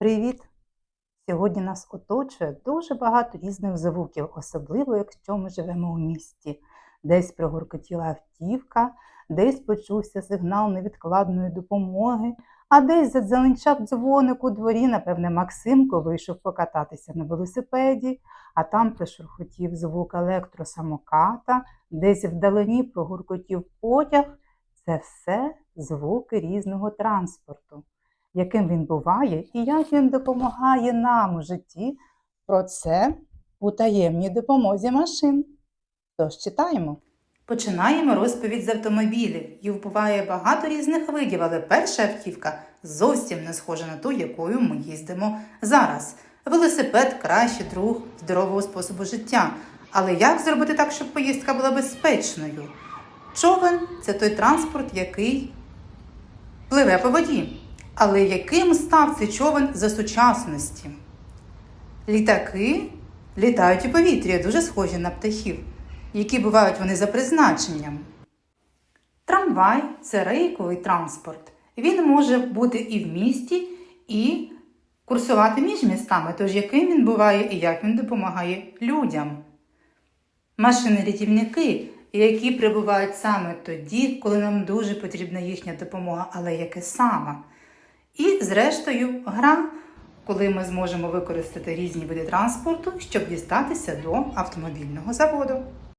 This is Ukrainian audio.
Привіт! Сьогодні нас оточує дуже багато різних звуків, особливо якщо ми живемо у місті. Десь прогуркотіла автівка, десь почувся сигнал невідкладної допомоги, а десь задзеленчав дзвоник у дворі, напевне, Максимко вийшов покататися на велосипеді, а там прошурхотів звук електросамоката, десь вдалині прогуркотів потяг. Це все звуки різного транспорту яким він буває і як він допомагає нам у житті. Про це у таємній допомозі машин. Тож читаємо. Починаємо розповідь з автомобілів. Їх буває багато різних видів, але перша автівка зовсім не схожа на ту, якою ми їздимо зараз. Велосипед кращий друг здорового способу життя. Але як зробити так, щоб поїздка була безпечною? Човен це той транспорт, який пливе по воді. Але яким став цей човен за сучасності? Літаки літають у повітрі, дуже схожі на птахів, які бувають вони за призначенням. Трамвай це рейковий транспорт. Він може бути і в місті, і курсувати між містами, тож яким він буває і як він допомагає людям. Машини-рятівники, які прибувають саме тоді, коли нам дуже потрібна їхня допомога, але яке саме. І, зрештою, гра, коли ми зможемо використати різні види транспорту, щоб дістатися до автомобільного заводу.